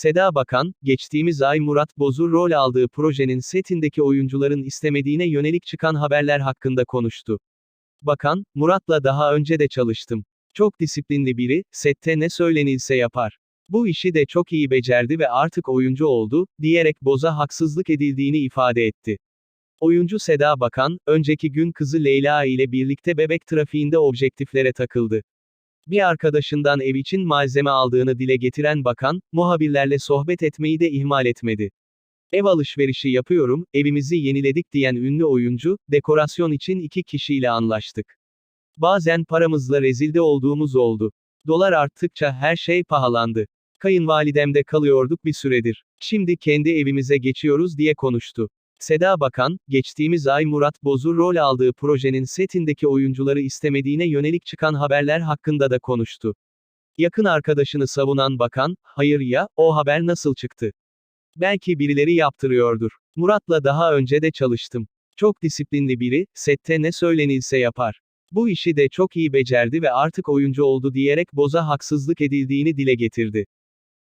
Seda Bakan, geçtiğimiz ay Murat Boz'u rol aldığı projenin setindeki oyuncuların istemediğine yönelik çıkan haberler hakkında konuştu. Bakan, Murat'la daha önce de çalıştım. Çok disiplinli biri, sette ne söylenilse yapar. Bu işi de çok iyi becerdi ve artık oyuncu oldu, diyerek Boz'a haksızlık edildiğini ifade etti. Oyuncu Seda Bakan, önceki gün kızı Leyla ile birlikte bebek trafiğinde objektiflere takıldı. Bir arkadaşından ev için malzeme aldığını dile getiren bakan, muhabirlerle sohbet etmeyi de ihmal etmedi. Ev alışverişi yapıyorum, evimizi yeniledik diyen ünlü oyuncu, dekorasyon için iki kişiyle anlaştık. Bazen paramızla rezilde olduğumuz oldu. Dolar arttıkça her şey pahalandı. Kayınvalidemde kalıyorduk bir süredir. Şimdi kendi evimize geçiyoruz diye konuştu. Seda Bakan, geçtiğimiz ay Murat Boz'u rol aldığı projenin setindeki oyuncuları istemediğine yönelik çıkan haberler hakkında da konuştu. Yakın arkadaşını savunan bakan, hayır ya, o haber nasıl çıktı? Belki birileri yaptırıyordur. Murat'la daha önce de çalıştım. Çok disiplinli biri, sette ne söylenilse yapar. Bu işi de çok iyi becerdi ve artık oyuncu oldu diyerek Boz'a haksızlık edildiğini dile getirdi.